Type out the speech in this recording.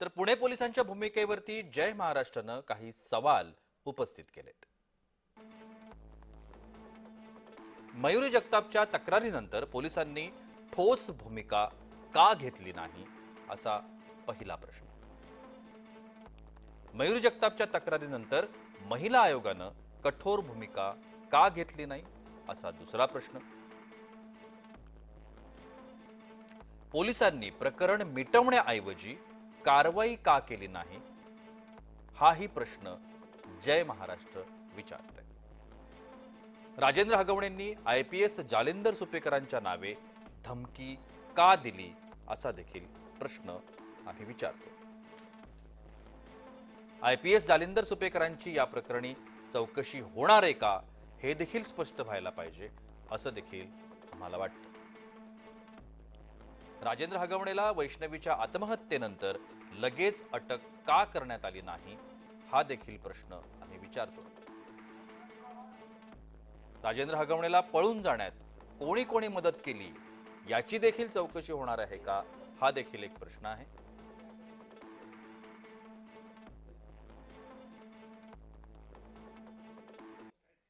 तर पुणे पोलिसांच्या भूमिकेवरती जय महाराष्ट्रानं काही सवाल उपस्थित केलेत. मयुरी जगतापच्या तक्रारीनंतर पोलिसांनी ठोस भूमिका का घेतली नाही असा पहिला प्रश्न. मयुरी जगतापच्या तक्रारीनंतर महिला आयोगानं कठोर भूमिका का घेतली नाही असा दुसरा प्रश्न. पोलिसांनी प्रकरण मिटवण्याऐवजी कारवाई का केली नाही? हाही प्रश्न जय महाराष्ट्र विचारत आहे राजेंद्र हगवणेंनी आय पी एस जालिंदर सुपेकरांच्या नावे धमकी का दिली असा देखील प्रश्न आम्ही विचारतो आय पी एस जालिंदर सुपेकरांची या प्रकरणी चौकशी होणार आहे का हे देखील स्पष्ट व्हायला पाहिजे असं देखील आम्हाला वाटतं. राजेंद्र हगवणेला वैष्णवीच्या आत्महत्येनंतर लगेच अटक का करण्यात आली नाही हा देखील प्रश्न आम्ही विचारतो. राजेंद्र हगवणेला पळून जाण्यात कोणी कोणी मदत केली याची देखील चौकशी होणार आहे का हा देखील एक प्रश्न आहे.